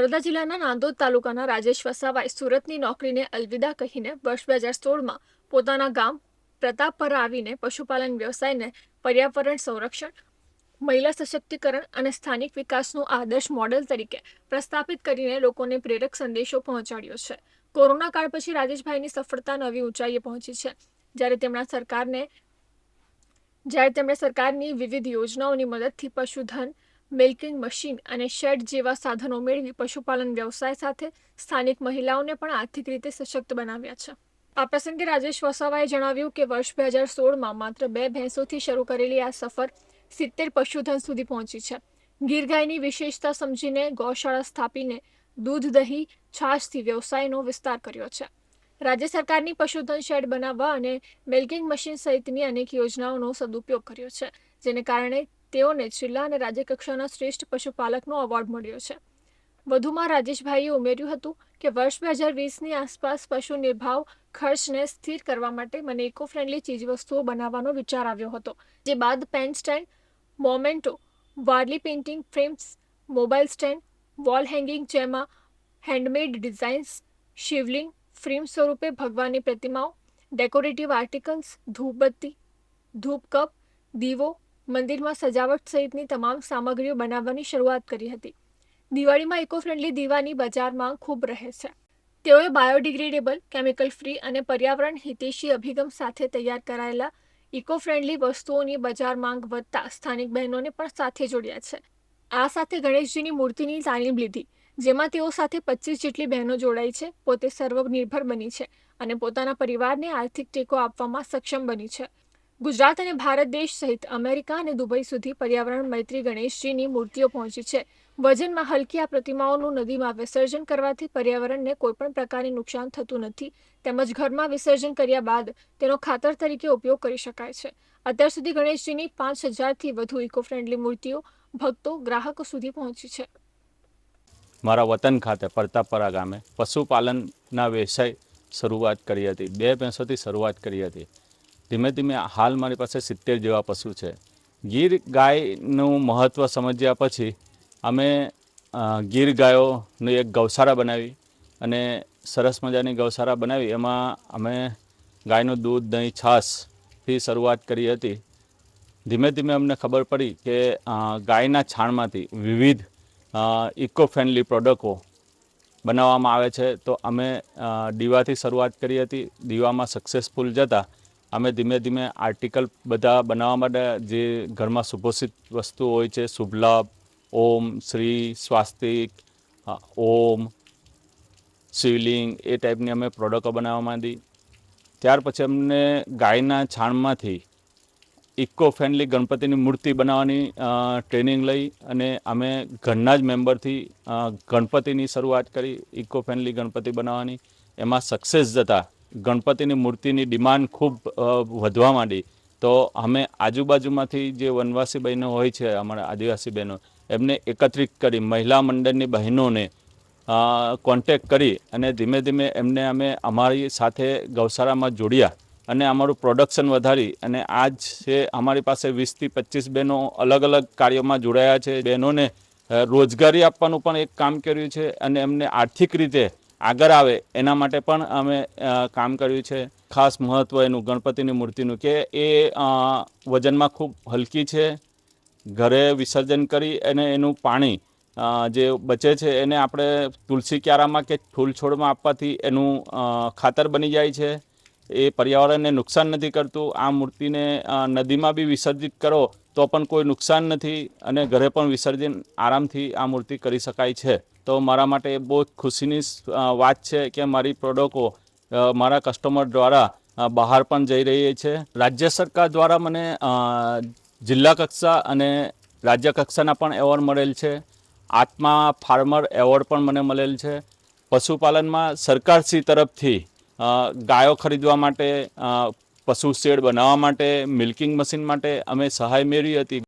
નર્મદા જિલ્લાના નાંદોદ તાલુકાના રાજેશ વસાવાએ સુરતની નોકરીને અલવિદા કહીને વર્ષ બે હજાર સોળમાં પોતાના ગામ પ્રતાપપર આવીને પશુપાલન વ્યવસાયને પર્યાવરણ સંરક્ષણ, મહિલા સશક્તિકરણ અને સ્થાનિક વિકાસનું આદર્શ મોડેલ તરીકે પ્રસ્થાપિત કરીને લોકોને પ્રેરક સંદેશો પહોંચાડ્યો છે. કોરોના કાળ પછી રાજેશભાઈની સફળતા નવી ઊંચાઈએ પહોંચી છે. જ્યારે તેમના સરકારને જ્યારે તેમણે સરકારની વિવિધ યોજનાઓની મદદથી પશુધન મિલ્કિંગ મશીન અને શેડ જેવા સાધનો મેળવી પશુપાલન વ્યવસાય સાથે સ્થાનિક મહિલાઓને પણ આર્થિક રીતે સશક્ત બનાવ્યા છે. આ પ્રસંગે રાજેશ વસાવાએ જણાવ્યું કે વર્ષ બે હજાર સોળમાં માત્ર બે ભેંસોથી શરૂ કરેલી આ સફર સિત્તેર પશુધન સુધી પહોંચી છે. ગીર ગાયની વિશેષતા સમજીને ગૌશાળા સ્થાપીને દૂધ, દહીં, છાશથી વ્યવસાયનો વિસ્તાર કર્યો છે. રાજ્ય સરકારની પશુધન શેડ બનાવવા અને મિલ્કિંગ મશીન સહિતની અનેક યોજનાઓનો સદુપયોગ કર્યો છે, જેને કારણે તેઓને જિલ્લા અને રાજ્યકક્ષાના શ્રેષ્ઠ પશુપાલકનો એવોર્ડ મળ્યો છે. વધુમાં રાજેશભાઈએ ઉમેર્યું હતું કે વર્ષ બે હજાર વીસની આસપાસ પશુ નિર્ભાવ ખર્ચને સ્થિર કરવા માટે મને ઇકો ફ્રેન્ડલી ચીજવસ્તુઓ બનાવવાનો વિચાર આવ્યો હતો, જે બાદ pen stand, memento, Warli painting frames mobile stand, wall hanging જેમાં હેન્ડમેડ ડિઝાઇન્સ, શિવલિંગ, ફ્રેમ સ્વરૂપે ભગવાનની પ્રતિમાઓ, ડેકોરેટિવ આર્ટિકલ્સ, ધૂપબત્તી ધૂપ કપ દીવો મંદિરમાં સજાવટ સહિતની તમામ સામગ્રીઓ બનાવવાની શરૂઆત કરી હતી. દિવાળીમાં ઇકો ફ્રેન્ડલી દીવાની બજારમાં ખૂબ રહે છે. તેઓએ બાયોડિગ્રેડેબલ કેમિકલ ફ્રી અને પર્યાવરણ હિતેશી અભિગમ સાથે તૈયાર કરાયેલા ઇકો ફ્રેન્ડલી વસ્તુઓની બજાર માંગ વધતા સ્થાનિક બહેનોને પણ સાથે જોડ્યા છે. આ સાથે ગણેશજીની મૂર્તિની તાલીમ લીધી, જેમાં તેઓ સાથે પચીસ જેટલી બહેનો જોડાઈ છે, પોતે સર્વનિર્ભર બની છે અને પોતાના પરિવારને આર્થિક ટેકો આપવામાં સક્ષમ બની છે. ગુજરાત અને ભારત દેશ સહિત અમેરિકા અને દુબઈ સુધી પર્યાવરણ મૈત્રી ગણેશજીની મૂર્તિઓ પહોંચી છે. વજનમાં હલકી આ પ્રતિમાઓનું નદીમાં વિસર્જન કરવાથી પર્યાવરણને કોઈપણ પ્રકારની નુકસાન થતું નથી. તેમજ ઘરમાં વિસર્જન કર્યા બાદ તેનો ખાતર તરીકે ઉપયોગ કરી શકાય છે. અત્યાર સુધી ગણેશજીની પાંચ હજારથી વધુ ઇકો ફ્રેન્ડલી મૂર્તિઓ, ભક્તો, ગ્રાહકો સુધી પહોંચી છે. મારા વતન ખાતે પરતાપરા ગામે પશુપાલનના વ્યવસાય શરૂઆત કરી હતી. બે ભેંસોથી શરૂઆત કરી હતી. ધીમે ધીમે હાલ મારી પાસે સિત્તેર જેવા પશુ છે. ગીર ગાયનું મહત્ત્વ સમજ્યા પછી અમે ગીર ગાયોની એક ગૌશાળા બનાવી અને સરસ મજાની ગૌશાળા બનાવી. એમાં અમે ગાયનું દૂધ, દહીં, છાશથી શરૂઆત કરી હતી. ધીમે ધીમે અમને ખબર પડી કે ગાયના છાણમાંથી વિવિધ ઇકો ફ્રેન્ડલી પ્રોડક્ટો બનાવવામાં આવે છે. તો અમે દીવાથી શરૂઆત કરી હતી. દીવામાં સક્સેસફુલ જતા અમે ધીમે ધીમે આર્ટિકલ બધા બનાવવા માટે જે ઘરમાં સુભોષિત વસ્તુઓ હોય છે શુભલાભ ઓમ, શ્રી, સ્વાસ્તિક ઓમ, શિવલિંગ, એ ટાઈપની અમે પ્રોડક્ટો બનાવવા માંડી. ત્યાર પછી અમને ગાયના છાણમાંથી ઇકો ફ્રેન્ડલી ગણપતિની મૂર્તિ બનાવવાની ટ્રેનિંગ લઈ અને અમે ઘરના જ મેમ્બરથી ગણપતિની શરૂઆત કરી ઇકો ફ્રેન્ડલી ગણપતિ બનાવવાની. એમાં સક્સેસ જતા ગણપતિની મૂર્તિની ડિમાન્ડ ખૂબ વધવા માંડી. તો અમે આજુબાજુમાંથી જે વનવાસી બહેનો હોય છે, અમારા આદિવાસી બહેનો, એમને એકત્રિત કરી મહિલા મંડળની બહેનોને કોન્ટેક કરી અને ધીમે ધીમે એમને અમે અમારી સાથે ગૌશાળામાં જોડ્યા અને અમારું પ્રોડક્શન વધારી અને આજ છે અમારી પાસે વીસથી પચીસ બહેનો અલગ અલગ કાર્યોમાં જોડાયા છે. બહેનોને રોજગારી આપવાનું પણ એક કામ કર્યું છે અને એમને આર્થિક રીતે આગળ આવે, એના માટે પણ અમે કામ કર્યું છે. ખાસ મહત્ત્વ એનું ગણપતિની મૂર્તિનું કે એ વજનમાં ખૂબ હલકી છે. ઘરે વિસર્જન કરી અને એનું પાણી જે બચે છે એને આપણે તુલસી ક્યારામાં કે ફૂલ છોડમાં આપવાથી એનું ખાતર બની જાય છે. એ પર્યાવરણને નુકસાન નથી કરતું. આ મૂર્તિને નદીમાં બી વિસર્જિત કરો તો પણ કોઈ નુકસાન નથી અને ઘરે પણ વિસર્જન આરામથી આ મૂર્તિ કરી શકાય છે. તો મારા માટે બહુ ખુશીની વાત છે કે મારી પ્રોડક્ટો મારા કસ્ટમર દ્વારા બહાર પણ જઈ રહી છે. રાજ્ય સરકાર દ્વારા મને જિલ્લા કક્ષા અને રાજ્ય કક્ષાના પણ એવોર્ડ મળેલ છે. આત્મા ફાર્મર એવોર્ડ પણ મને મળેલ છે. પશુપાલનમાં સરકારશ્રી તરફથી ગાયો ખરીદવા માટે પશુ શેડ બનાવવા માટે મિલ્કિંગ મશીન માટે અમે સહાય મેળવી હતી.